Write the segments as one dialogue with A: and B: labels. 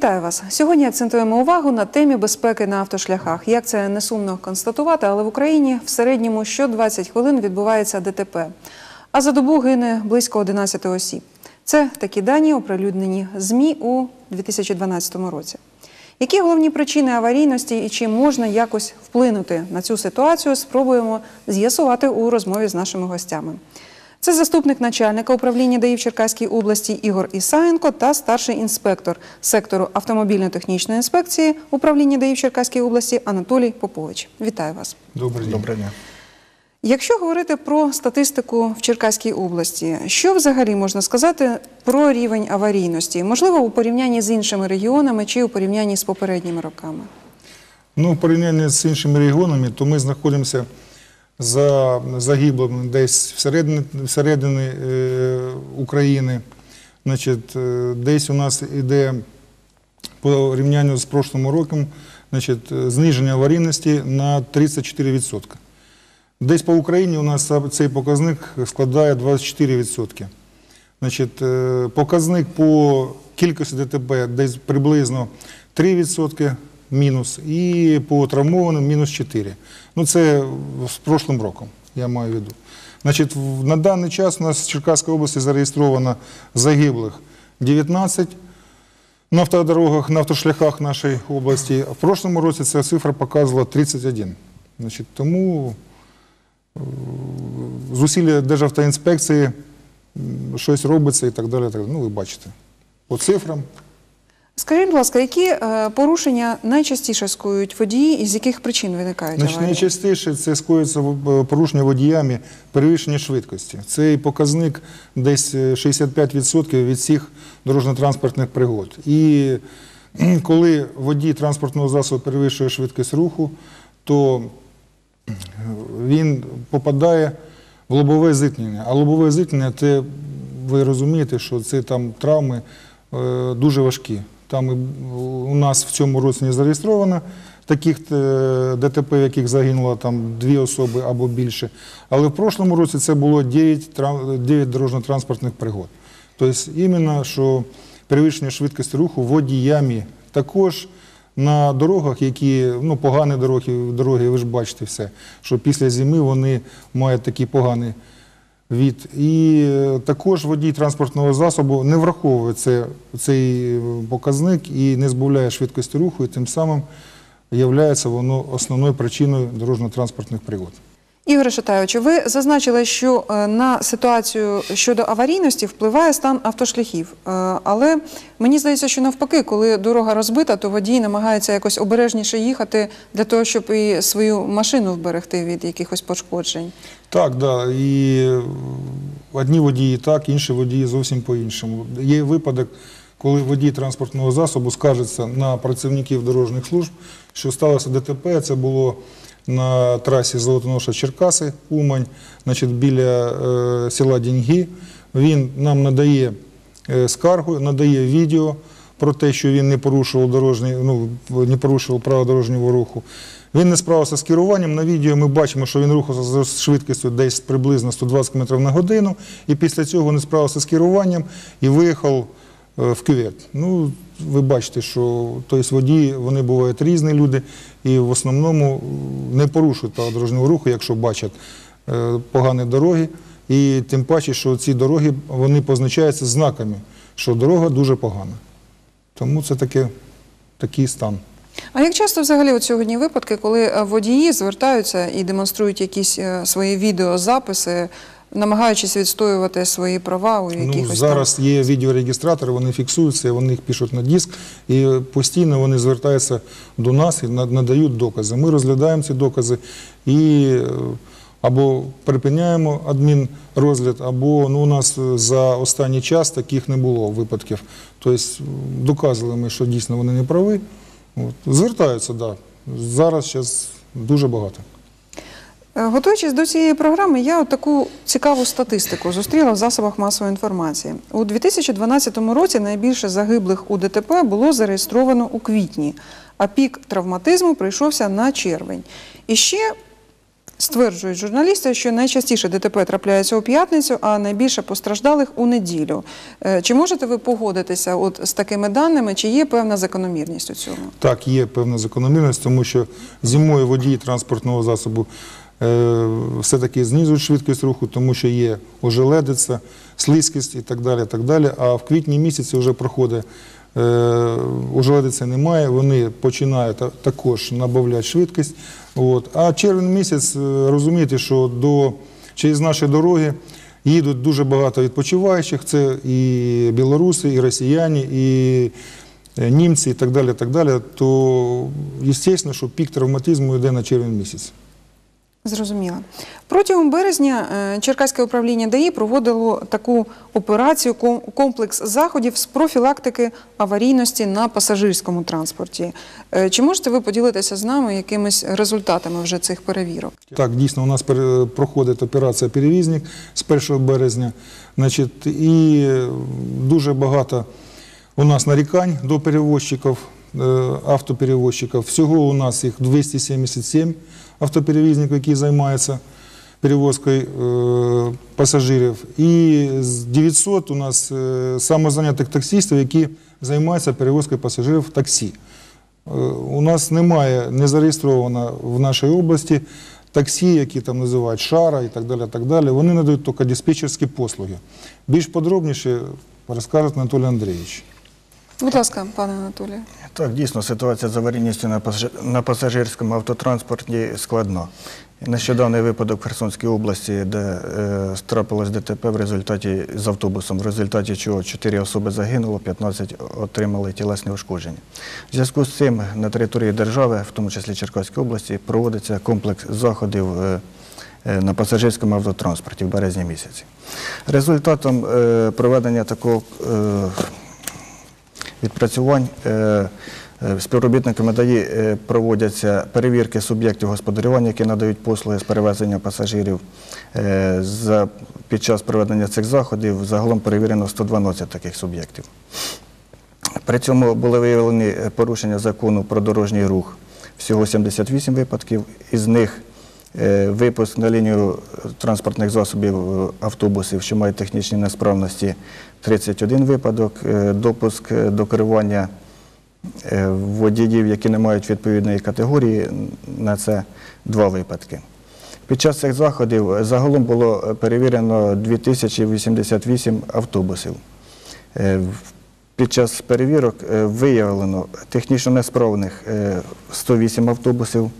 A: Вітаю вас. Сьогодні акцентуємо увагу на темі безпеки на автошляхах. Як це не сумно констатувати, але в Україні в середньому що 20 хвилин відбувається ДТП, а за добу гине близько 11 осіб. Це такі дані, оприлюднені ЗМІ у 2012 році. Які головні причини аварійності і чи можна якось вплинути на цю ситуацію, спробуємо з'ясувати у розмові з нашими гостями. Це заступник начальника управління ДАІ в Черкаській області Ігор Ісаєнко та старший інспектор сектору автомобільно-технічної інспекції управління ДАІ в Черкаській області Анатолій Попович. Вітаю вас.
B: Добрий день.
C: Доброго дня.
A: Якщо говорити про статистику в Черкаській області, що взагалі можна сказати про рівень аварійності? Можливо, у порівнянні з іншими регіонами чи у порівнянні з попередніми роками?
B: Ну, в порівнянні з іншими регіонами, то ми знаходимося за загиблими десь всередині, всередині е, України. Значить, е, десь у нас іде по рівнянню з прошлим роком значить, е, зниження аварійності на 34%. Десь по Україні у нас цей показник складає 24%. Значить, е, показник по кількості ДТП десь приблизно 3% мінус, і по травмованим мінус 4. Ну, це з прошлим роком, я маю в виду. Значить, на даний час у нас в Черкаській області зареєстровано загиблих 19 на автодорогах, на автошляхах нашої області. В прошлому році ця цифра показувала 31. Значить, тому е, зусилля Державтоінспекції щось робиться і так далі. Так далі. Ну, ви бачите. По цифрам.
A: Скажіть, будь ласка, які е, порушення найчастіше скоюють водії і з яких причин виникають
B: Значить,
A: аварії?
B: найчастіше це скоїться в- порушення водіями перевищення швидкості. Цей показник десь е, 65% від всіх дорожньо-транспортних пригод. І коли водій транспортного засобу перевищує швидкість руху, то е, він попадає в лобове зіткнення. А лобове зіткнення, це ви розумієте, що це там травми е, дуже важкі. Там у нас в цьому році не зареєстровано таких е, ДТП, в яких загинуло там дві особи або більше. Але в прошлому році це було 9, тран- 9 дорожньо-транспортних пригод. Тобто, іменно, що перевищення швидкості руху водіями. Також на дорогах, які ну, погані дороги, дороги, ви ж бачите все, що після зими вони мають такий поганий від. І е, також водій транспортного засобу не враховує це, цей е, показник і не збавляє швидкості руху, і тим самим є воно основною причиною дорожньо-транспортних пригод.
A: Ігоре Шатайовичу, ви зазначили, що е, на ситуацію щодо аварійності впливає стан автошляхів. Е, Але мені здається, що навпаки, коли дорога розбита, то водій намагається якось обережніше їхати для того, щоб і свою машину вберегти від якихось пошкоджень.
B: Так, да. І одні водії так, інші водії зовсім по-іншому. Є випадок, коли водій транспортного засобу скаржиться на працівників дорожніх служб, що сталося ДТП. Це було на трасі Золотоноша Черкаси, Умань, значить, біля е, села Діньги. Він нам надає е, скаргу, надає відео про те, що він не порушував дорожній, ну, не порушував право дорожнього руху. Він не справився з керуванням. На відео ми бачимо, що він рухався з швидкістю десь приблизно 120 км на годину, і після цього не справився з керуванням і виїхав е, в кювет. Ну, ви бачите, що тобто, водії вони бувають різні люди, і в основному е, не порушують право дорожнього руху, якщо бачать е, погані дороги. І тим паче, що ці дороги вони позначаються знаками, що дорога дуже погана. Тому це такий стан.
A: А як часто взагалі от сьогодні випадки, коли е, водії звертаються і демонструють якісь свої відеозаписи, намагаючись відстоювати свої права у якихось
B: Ну,
A: там-
B: зараз є відеорегістратори, вони фіксуються, вони їх пишуть на диск, і постійно вони звертаються до нас і на- надають докази. Ми розглядаємо ці докази і е, або припиняємо адмінрозгляд, або ну, у нас е, за останній час таких не було випадків. Тобто е, доказували ми, що дійсно вони не праві. От. Звертаються, так. Да. Зараз зараз дуже багато.
A: Е, Готуючись до цієї програми, я таку цікаву статистику зустріла в засобах масової інформації. У 2012 році найбільше загиблих у ДТП було зареєстровано у квітні, а пік травматизму прийшовся на червень. І ще Стверджують журналісти, що найчастіше ДТП трапляється у п'ятницю, а найбільше постраждалих у неділю. Е, Чи можете ви погодитися от з такими даними, чи є певна закономірність у цьому?
B: Так, є певна закономірність, тому що зимою водії транспортного засобу все-таки знизують швидкість руху, тому що є ожеледиця, слизькість і так далі. Так далі. А в квітні місяці вже проходить е, ожеледиці немає, вони починають також набавляти швидкість. От. А червень місяць, е, розумієте, що до, через наші дороги їдуть дуже багато відпочиваючих, це і білоруси, і росіяни, і е, німці і так далі, так далі, то звісно, що пік травматизму йде на червень місяць.
A: Зрозуміло. Протягом березня е, Черкаське управління ДАІ проводило таку операцію комплекс заходів з профілактики аварійності на пасажирському транспорті. Е, Чи можете ви поділитися з нами якимись результатами вже цих перевірок?
B: Так, дійсно, у нас проходить операція «Перевізник» з 1 березня. Значить, і дуже багато у нас нарікань до перевозчиків, е, автоперевозчиків. Всього у нас їх 277 автоперевізників, які займаються перевозкою е, пасажирів. І з 900 у нас е, самозайнятих таксистів, які займаються перевозкою пасажирів в таксі. Е, У нас немає, не зареєстровано в нашій області таксі, які там називають шара і так далі. Так далі. Вони надають тільки диспетчерські послуги. Більш подробніше розкаже Анатолій Андрійович.
A: Будь ласка, пане Анатолію.
C: Так, дійсно, ситуація з аварійністю на пасажирському автотранспорті складна. Нещодавний випадок в Херсонській області, де е, трапилось ДТП в результаті з автобусом, в результаті чого 4 особи загинуло, 15 отримали тілесні ушкодження. В зв'язку з цим на території держави, в тому числі Черкаської області, проводиться комплекс заходів е, е, на пасажирському автотранспорті в березні місяці. Результатом проведення такого відпрацювань е, е, співробітниками ДАІ е, проводяться перевірки суб'єктів господарювання, які надають послуги з перевезення пасажирів. Під час проведення цих заходів загалом перевірено 112 таких суб'єктів. При цьому були виявлені порушення закону про дорожній рух. Всього 78 випадків, із них випуск на лінію транспортних засобів е, автобусів, що мають технічні несправності, 31 випадок, е, допуск е, до керування е, водіїв, які не мають відповідної категорії, на це два випадки. Під час цих заходів е, загалом було е, перевірено 2088 автобусів. Е, Під час перевірок е, виявлено технічно несправних е, 108 автобусів.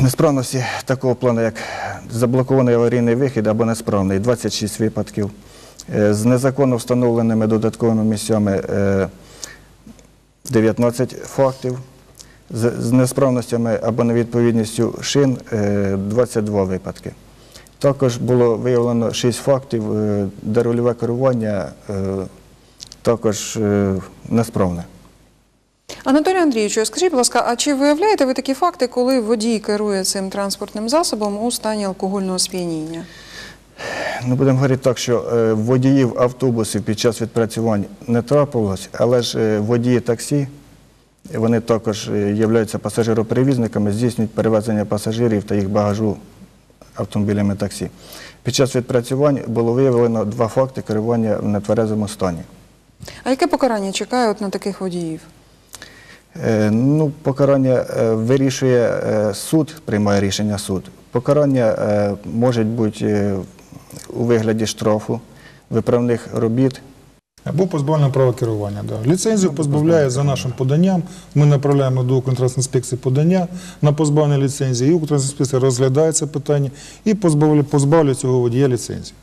C: Несправності такого плану, як заблокований аварійний вихід або несправний 26 випадків. Е, З незаконно встановленими додатковими місцями е, 19 фактів. З несправностями або невідповідністю шин е, 22 випадки. Також було виявлено 6 фактів, е, де рульове керування е, також е, несправне.
A: Анатолій Андрійовичу, скажіть, будь ласка, а чи виявляєте ви такі факти, коли водій керує цим транспортним засобом у стані алкогольного сп'яніння?
C: Ну, будемо говорити так, що е, водіїв автобусів під час відпрацювань не трапилось, але ж е, водії таксі, вони також е, являються пасажироперевізниками, здійснюють перевезення пасажирів та їх багажу автомобілями таксі. Під час відпрацювань було виявлено два факти керування в нетверезому стані.
A: А яке покарання чекає от на таких водіїв?
C: Е, Ну, покарання е, вирішує е, суд, приймає рішення суд. Покарання може бути у вигляді штрафу, виправних робіт.
B: Або позбавлення права керування. Да. Ліцензію позбавляє за нашим поданням. Ми направляємо до Укртрансінспекції подання на позбавлення ліцензії, і Укртрансінспекція розглядає це питання і позбавляє, позбавляє цього водія ліцензії.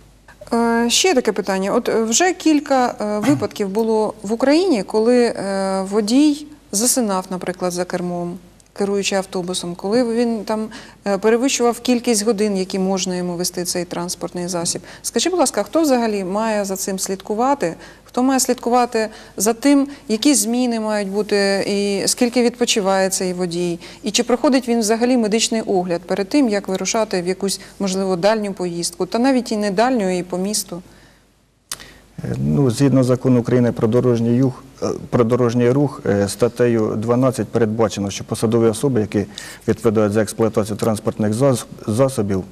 A: Е, Ще таке питання. От вже кілька е, випадків було в Україні, коли е, водій засинав, наприклад, за кермом, керуючи автобусом, коли він там е, перевищував кількість годин, які можна йому вести цей транспортний засіб. Скажіть, будь ласка, хто взагалі має за цим слідкувати? Хто має слідкувати за тим, які зміни мають бути, і скільки відпочиває цей водій, і чи проходить він взагалі медичний огляд перед тим, як вирушати в якусь можливо дальню поїздку, та навіть і не дальню, і по місту?
C: Ну, згідно закону України про дорожній, юг, е, про дорожній рух, е, статтею 12 передбачено, що посадові особи, які відповідають за експлуатацію транспортних засобів,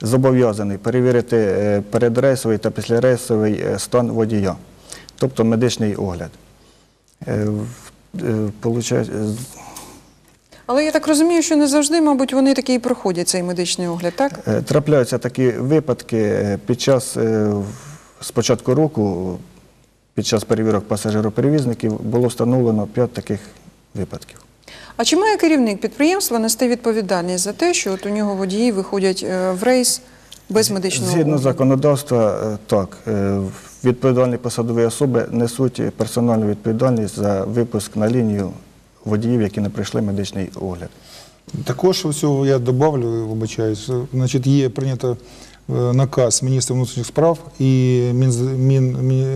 C: зобов'язані перевірити е, передрейсовий та післярейсовий стан водія, тобто медичний огляд.
A: Але я так розумію, що не завжди, мабуть, вони такі і проходять цей медичний огляд, так?
C: Трапляються такі випадки під час з початку року, під час перевірок пасажироперевізників було встановлено 5 таких випадків.
A: А чи має керівник підприємства нести відповідальність за те, що от у нього водії виходять е, в рейс без медичного
C: Згідно
A: огляду?
C: законодавства, е, так, е, відповідальні посадові особи несуть персональну відповідальність за випуск на лінію водіїв, які не пройшли медичний огляд.
B: Також всього я добавлю, вибачаюсь, значить, є прийнято наказ міністра внутрішніх справ і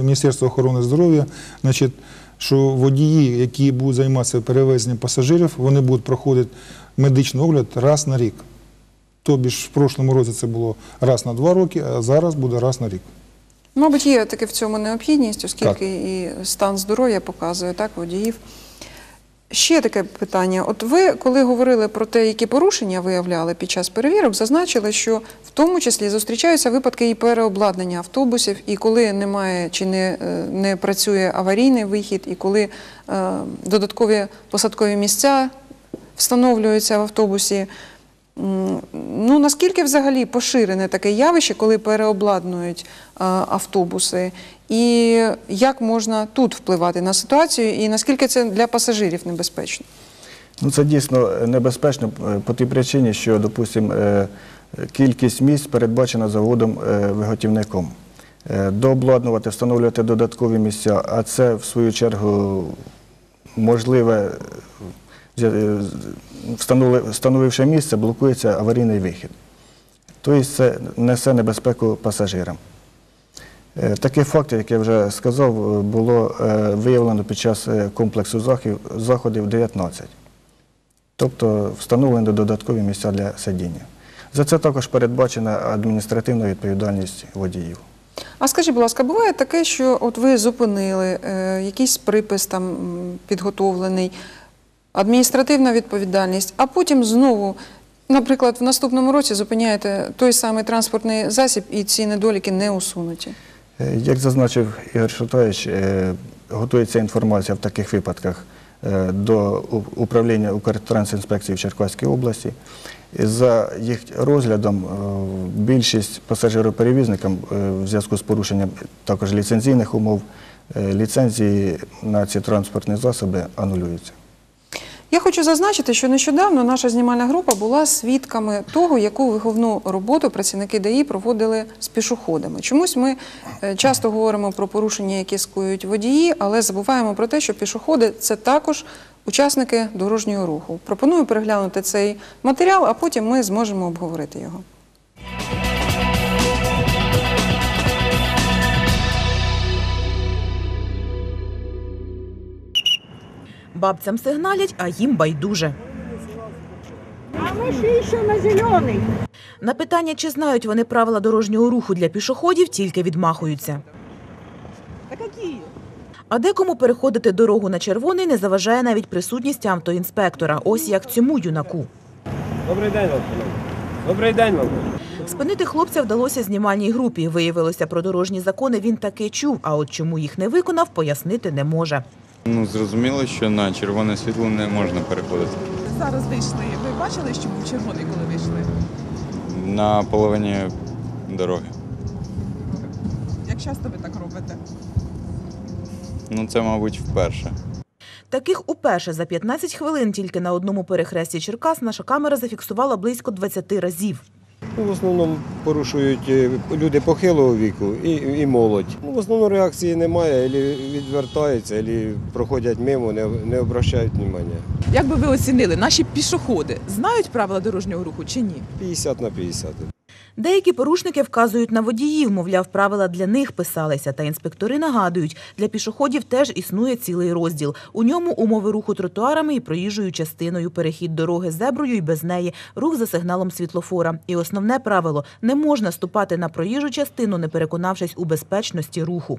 B: Міністерства охорони здоров'я, значить, що водії, які будуть займатися перевезенням пасажирів, вони будуть проходити медичний огляд раз на рік. Тобі ж в прошлому році це було раз на два роки, а зараз буде раз на рік.
A: Мабуть, є таки в цьому необхідність, оскільки
B: Так.
A: і стан здоров'я показує так водіїв. Ще таке питання. От ви, коли говорили про те, які порушення виявляли під час перевірок, зазначили, що в тому числі зустрічаються випадки і переобладнання автобусів, і коли немає чи не, е, не працює аварійний вихід, і коли е, додаткові посадкові місця встановлюються в автобусі. Ну, наскільки взагалі поширене таке явище, коли переобладнують е, автобуси, і як можна тут впливати на ситуацію, і наскільки це для пасажирів небезпечно?
C: Ну, це дійсно небезпечно е, по тій причині, що, допустимо, е, кількість місць передбачена заводом-виготівником. Дообладнувати, встановлювати додаткові місця, а це, в свою чергу, можливе, е, е, встановивши місце, блокується аварійний вихід. Тобто це несе небезпеку пасажирам. Е, Таких фактів, як я вже сказав, е, було е, виявлено під час е, комплексу заходів 19. Тобто встановлені додаткові місця для сидіння. За це також передбачена адміністративна відповідальність водіїв.
A: А скажіть, будь ласка, буває таке, що от ви зупинили е, якийсь припис там підготовлений, адміністративна відповідальність, а потім знову, наприклад, в наступному році зупиняєте той самий транспортний засіб, і ці недоліки не усунуті.
C: Е, Як зазначив Ігор Шутаєвич, е, готується інформація в таких випадках е, до управління Укртрансінспекції в Черкаській області. За їх розглядом більшість пасажироперевізникам в зв'язку з порушенням також ліцензійних умов ліцензії на ці транспортні засоби анулюються.
A: Я хочу зазначити, що нещодавно наша знімальна група була свідками того, яку виховну роботу працівники ДАІ проводили з пішоходами. Чомусь ми е, часто говоримо про порушення, які скоюють водії, але забуваємо про те, що пішоходи це також учасники дорожнього руху. Пропоную переглянути цей матеріал, а потім ми зможемо обговорити його.
D: Бабцям сигналять, а їм байдуже.
E: А.
D: На питання, чи знають вони правила дорожнього руху для пішоходів, тільки відмахуються. А декому переходити дорогу на червоний не заважає навіть присутність автоінспектора. Ось як цьому юнаку.
F: Добрий день вам. Добрий день вам.
D: Спинити хлопця вдалося знімальній групі. Виявилося, про дорожні закони він таки чув, а от чому їх не виконав, пояснити не може.
G: Ну, зрозуміло, що на червоне світло не можна переходити.
H: Зараз вийшли. Ви бачили, що був червоний, коли вийшли?
G: На половині дороги.
H: Як часто ви так робите?
G: Ну, це, мабуть, вперше.
D: Таких уперше за 15 хвилин тільки на одному перехресті Черкас наша камера зафіксувала близько 20 разів.
F: Ну, в основному порушують е, люди похилого віку і, і молодь. Ну, в основному реакції немає, або відвертаються, або проходять мимо, не, не обращають внимання.
H: Як би ви оцінили, наші пішоходи знають правила дорожнього руху чи ні?
F: 50 на 50.
D: Деякі порушники вказують на водіїв, мовляв, правила для них писалися. Та інспектори нагадують, для пішоходів теж існує цілий розділ. У ньому умови руху тротуарами і проїжджою частиною, перехід дороги зеброю і без неї, рух за сигналом світлофора. І основне правило – не можна ступати на проїжджу частину, не переконавшись у безпечності руху.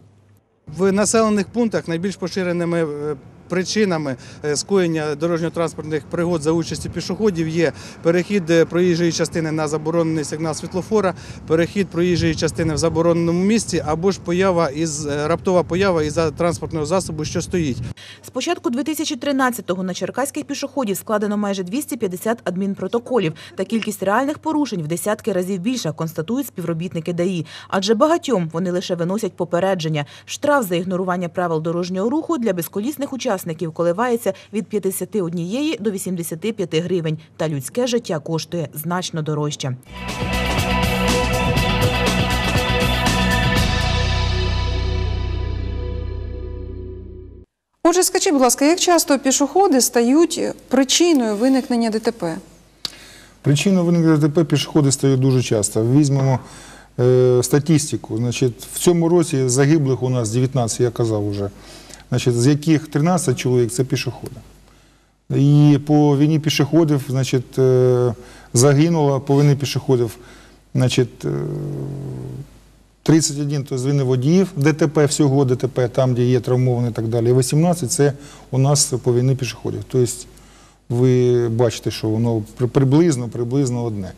I: В населених пунктах найбільш поширеними е, причинами е, скоєння дорожньо-транспортних пригод за участі пішоходів є перехід е, проїжджої частини на заборонений сигнал світлофора, перехід проїжджої частини в забороненому місці або ж поява із е, раптова поява із транспортного засобу, що стоїть.
D: З початку 2013-го на черкаських пішоходів складено майже 250 адмінпротоколів. Та кількість реальних порушень в десятки разів більша, констатують співробітники ДАІ. Адже багатьом вони лише виносять попередження. Штраф за ігнорування правил дорожнього руху для безколісних учасників коливається від 51 до 85 гривень. Та людське життя коштує значно дорожче.
A: Отже, скажіть, будь ласка, як часто пішоходи стають причиною виникнення ДТП?
B: Причиною виникнення ДТП пішоходи стають дуже часто. Візьмемо е, статистику. Значить, в цьому році загиблих у нас 19, я казав вже, значить, з яких 13 чоловік це пішоходи. І по війні пішоходів значить, е, загинуло по війні пішоходів значить, е, 31 то з водіїв, ДТП, всього ДТП, там, де є травмовані і так далі. І 18 це у нас по війні пішоходів. Тобто ви бачите, що воно приблизно, приблизно одне.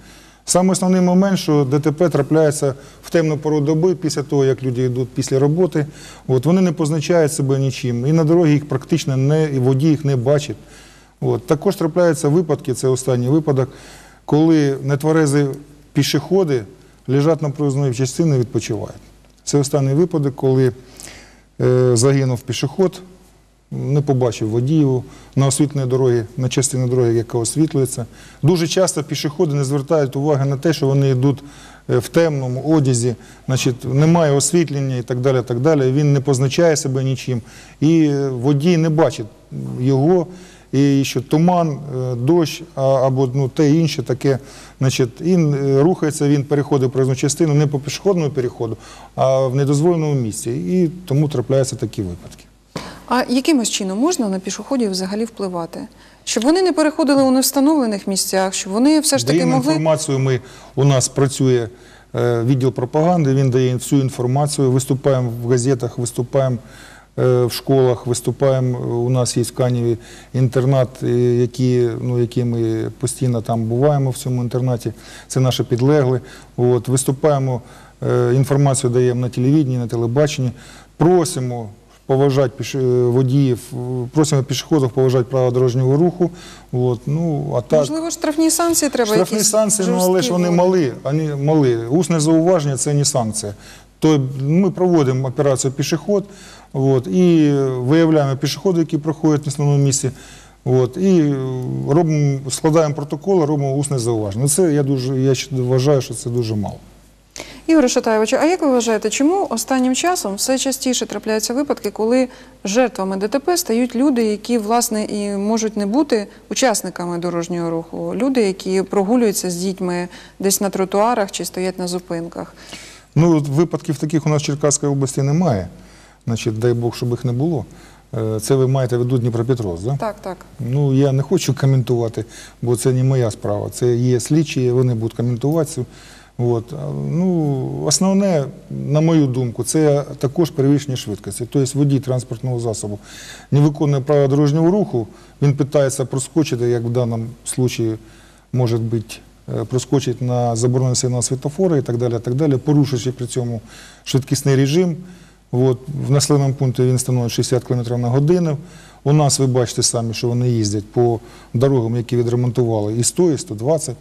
B: Саме основний момент, що ДТП трапляється в темну пору доби після того, як люди йдуть після роботи. От, вони не позначають себе нічим. І на дорогі їх практично не, і водій їх не бачить. От. Також трапляються випадки, це останній випадок, коли нетверезі пішоходи лежать на проїзній частині і відпочивають. Це останній випадок, коли е, загинув пішоход, не побачив водіїв на освітленій дорогі, на частині дороги, яка освітлюється. Дуже часто пішоходи не звертають уваги на те, що вони йдуть е, в темному одязі, значить, немає освітлення і так далі. Так далі. Він не позначає себе нічим. І е, водій не бачить його. І що туман, е, дощ або ну, те інше таке. Значить, і рухається він переходить проїзну частину не по пішохідному переходу, а в недозволеному місці. І тому трапляються такі випадки.
A: А якимось чином можна на пішоходів взагалі впливати? Щоб вони не переходили у невстановлених місцях, щоб вони все ж таки
B: Даємо
A: могли.
B: інформацію. Ми, у нас працює е, відділ пропаганди, він дає всю інформацію. Виступаємо в газетах, виступаємо е, в школах, виступаємо. У нас є в Каніві інтернат, е, які, ну, які ми постійно там буваємо в цьому інтернаті. Це наші підлегли. От, виступаємо, е, інформацію даємо на телевіденні, на телебаченні. Просимо поважати е, водіїв, е, просимо пішоходів поважати правила дорожнього руху. От, ну, а так,
A: Можливо, штрафні санкції треба
B: Штрафні
A: якісь
B: санкції, ну, але ж вони вони малі. Усне зауваження це не санкція. То ми проводимо операцію пішоход от, і виявляємо пішоходи, які проходять на основному місці. От, і робимо, складаємо протокол, робимо усне зауваження. Ну, Це я дуже я вважаю, що це дуже мало.
A: Ігор Шатаєвичу, а як ви вважаєте, чому останнім часом все частіше трапляються випадки, коли жертвами ДТП стають люди, які власне і можуть не бути учасниками дорожнього руху, люди, які прогулюються з дітьми десь на тротуарах чи стоять на зупинках?
B: Ну, випадків таких у нас в Черкаській області немає. Значить, дай Бог, щоб їх не було. Е, Це ви маєте в виду Дніпропетровськ, так?
A: Так, так.
B: Ну, я не хочу коментувати, бо це не моя справа. Це є слідчі, вони будуть коментувати. цю. От. Ну, основне, на мою думку, це також перевищення швидкості. Тобто водій транспортного засобу не виконує правила дорожнього руху, він питається проскочити, як в даному випадку може бути, е, проскочить на заборонений сигнал світофора і так далі, так далі, порушуючи при цьому швидкісний режим. От, в населеному пункті він становить 60 км на годину. У нас ви бачите самі, що вони їздять по дорогам, які відремонтували і 100, і 120.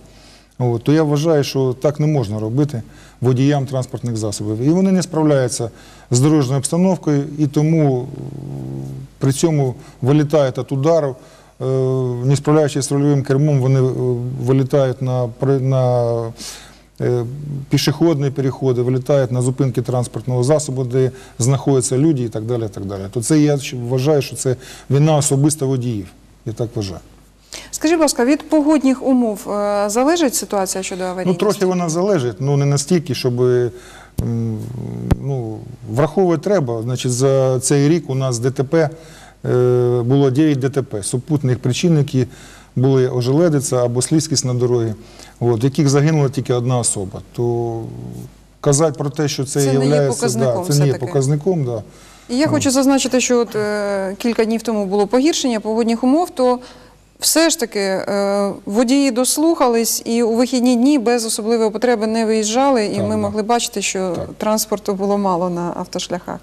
B: От, то я вважаю, що так не можна робити водіям транспортних засобів. І вони не справляються з дорожньою обстановкою, і тому е, при цьому вилітають від удару. Е, Не справляючись з рульовим кермом, вони е, вилітають на, на пішохідні переходи, вилітають на зупинки транспортного засобу, де знаходяться люди і так далі. І так далі. То це я вважаю, що це вина особисто водіїв. Я так вважаю.
A: Скажіть, будь ласка, від погодних умов е, залежить ситуація щодо
B: Ну,
A: аварійності?
B: трохи вона залежить, ну не настільки, щоб м, ну, враховувати треба. Значить, за цей рік у нас ДТП е, було 9 ДТП, супутних причин, які були ожеледиця або слизькість на дорогі, от, в яких загинула тільки одна особа. То казати про те, що це,
A: Це не є
B: являється,
A: показником
B: да, це не є
A: все-таки.
B: показником, да.
A: І я хочу зазначити, що от, е, кілька днів тому було погіршення погодних умов, то все ж таки е, водії дослухались і у вихідні дні без особливої потреби не виїжджали, і
B: Так,
A: ми могли бачити, що
B: Так.
A: транспорту було мало на автошляхах.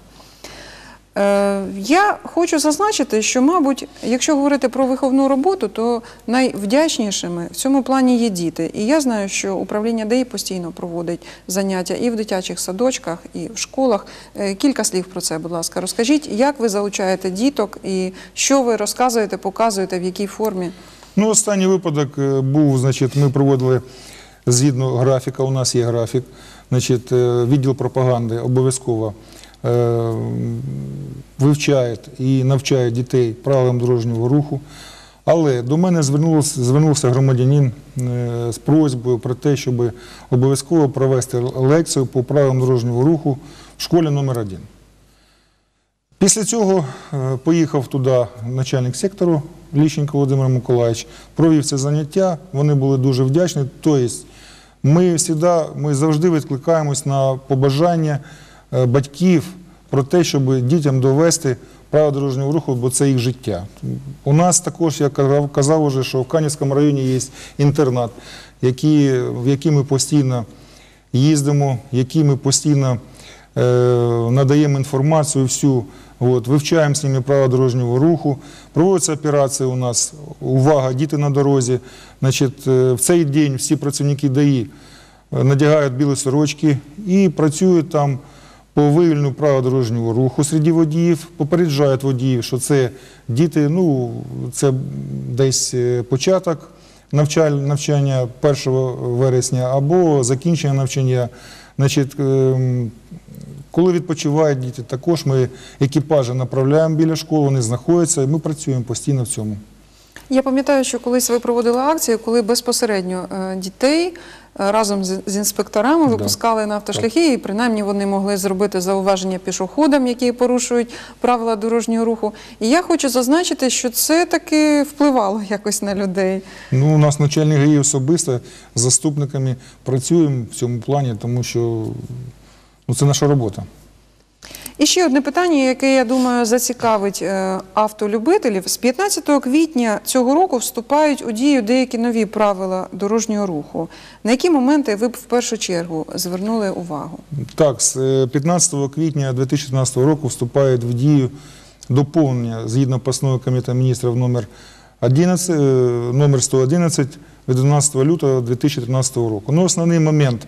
A: Е, Я хочу зазначити, що, мабуть, якщо говорити про виховну роботу, то найвдячнішими в цьому плані є діти. І я знаю, що управління ДЕІ постійно проводить заняття і в дитячих садочках, і в школах. Е, Кілька слів про це, будь ласка, розкажіть, як ви залучаєте діток і що ви розказуєте, показуєте, в якій формі.
B: Ну, останній випадок е, був, значить, ми проводили згідно графіка, у нас є графік, значить, відділ пропаганди обов'язково е, вивчає і навчає дітей правилам дорожнього руху. Але до мене звернувся, громадянин е, з просьбою про те, щоб обов'язково провести лекцію по правилам дорожнього руху в школі номер 1 Після цього е, поїхав туди начальник сектору Ліщенко Володимир Миколаївич, провів це заняття, вони були дуже вдячні. Тобто ми, ми завжди відкликаємось на побажання батьків про те, щоб дітям довести право дорожнього руху, бо це їх життя. У нас також, я казав, уже, що в Канівському районі є інтернат, який, в який ми постійно їздимо, які ми постійно е, надаємо інформацію всю, вивчаємо з ними право дорожнього руху. Проводяться операції у нас «Увага! Діти на дорозі». Е, в цей день всі працівники ДАІ е, надягають білі сорочки і працюють там по виявленню права дорожнього руху серед водіїв, попереджають водіїв, що це діти, ну, це десь е, початок навчання 1 вересня або закінчення навчання. Значить, ем, коли відпочивають діти, також ми екіпажі направляємо біля школи, вони знаходяться, і ми працюємо постійно в цьому.
A: Я пам'ятаю, що колись ви проводили акцію, коли безпосередньо е, дітей разом з, з інспекторами випускали на автошляхи, і принаймні вони могли зробити зауваження пішоходам, які порушують правила дорожнього руху. І я хочу зазначити, що це таки впливало якось на людей.
B: Ну, у нас начальник ГАІ особисто з заступниками працюємо в цьому плані, тому що ну, це наша робота.
A: І ще одне питання, яке я думаю зацікавить е, автолюбителів. З 15 квітня цього року вступають у дію деякі нові правила дорожнього руху. На які моменти ви б в першу чергу звернули увагу?
B: Так, з е, 15 квітня 2015 року вступають в дію доповнення згідно постанови Комітету міністрів номер 11, е, номер 111 від 12 лютого 2013 року. Ну, основний момент,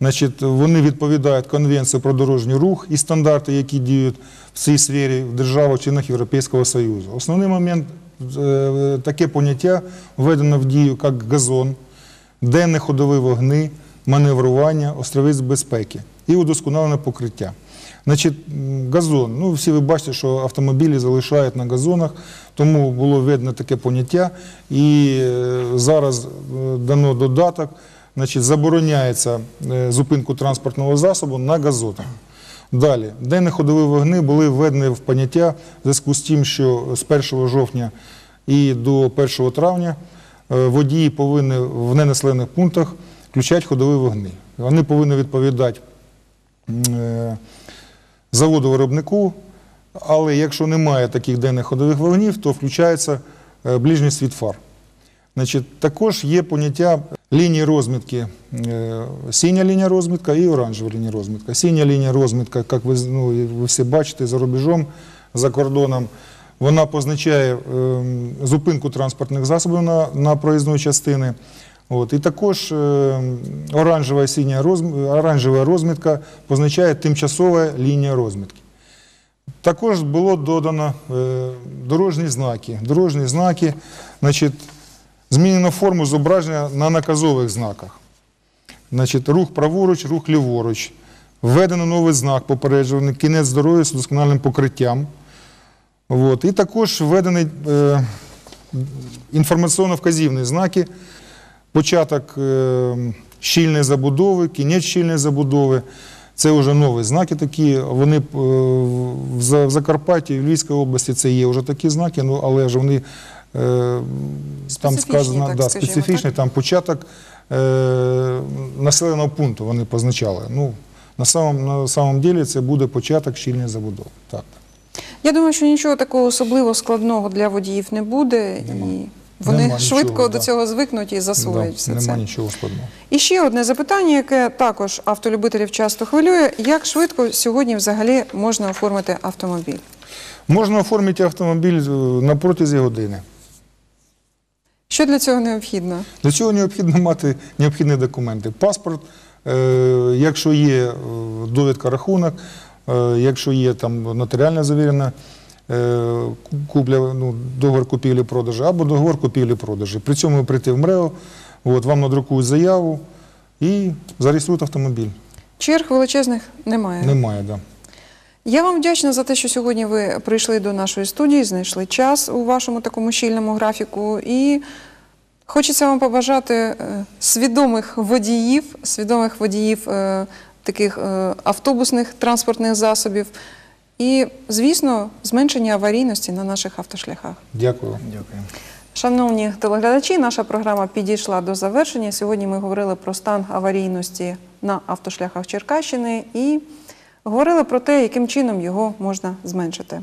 B: значить, вони відповідають Конвенції про дорожній рух і стандарти, які діють в цій сфері в державах-членах Європейського Союзу. Основний момент е, таке поняття введено в дію як газон, денні ходові вогни, маневрування, островець безпеки і удосконалене покриття. Значить, газон. Ну, всі ви бачите, що автомобілі залишають на газонах, тому було введено таке поняття. І е, зараз е, дано додаток, значить, забороняється е, зупинку транспортного засобу на газонах. Далі, денні ходові вогни були введені в поняття в зв'язку з тим, що з 1 жовтня і до 1 травня е, водії повинні в ненаселених пунктах включати ходові вогни. Вони повинні відповідати е, заводу виробнику, але якщо немає таких денних ходових вогнів, то включається ближній світ фар. Значить, також є поняття лінії розмітки, е, синя лінія розмітка і оранжева лінія розмітка. Синя лінія розмітка, як ви, ну, ви всі бачите, за рубежом, за кордоном, вона позначає е, зупинку транспортних засобів на, на проїзної частини. От. І також е, оранжева, синя оранжева розмітка позначає тимчасова лінія розмітки. Також було додано е, дорожні знаки. Дорожні знаки, значить, змінено форму зображення на наказових знаках. Значить, рух праворуч, рух ліворуч. Введено новий знак попереджувальний, кінець дороги з досконалим покриттям. От. І також введені е, інформаційно-вказівні знаки, початок е, щільної забудови, кінець щільної забудови. Це вже нові знаки такі. Вони е, в За- в Закарпатті, в Львівській області це є вже такі знаки, ну, але ж вони там сказано,
A: так
B: да,
A: скажімо, так?
B: там початок е, населеного пункту вони позначали. Ну, на самом, на самом деле це буде початок щільної забудови. Так.
A: Я думаю, що нічого такого особливо складного для водіїв не буде,
B: Нема.
A: і вони
B: Нема
A: швидко
B: нічого,
A: до
B: да.
A: цього звикнуть і засвоюють
B: Да,
A: все
B: нема
A: це.
B: нічого складного.
A: І ще одне запитання, яке також автолюбителів часто хвилює: як швидко сьогодні взагалі можна оформити автомобіль?
B: Можна оформити автомобіль е, на протязі години.
A: Що для цього необхідно?
B: Для цього необхідно мати необхідні документи. Паспорт, е, якщо є е, довідка рахунок, е, якщо є там нотаріально завірена е, купля, ну, договор купівлі-продажу або договор купівлі-продажу. При цьому ви прийти в МРЕО, от, вам надрукують заяву і зареєструють автомобіль.
A: Черг величезних немає.
B: Немає, так. Да.
A: Я вам вдячна за те, що сьогодні ви прийшли до нашої студії, знайшли час у вашому такому щільному графіку. І хочеться вам побажати е, свідомих водіїв, свідомих водіїв е, таких е, автобусних транспортних засобів. І, звісно, зменшення аварійності на наших автошляхах.
B: Дякую.
C: Дякую.
A: Шановні телеглядачі, наша програма підійшла до завершення. Сьогодні ми говорили про стан аварійності на автошляхах Черкащини і говорили про те, яким чином його можна зменшити.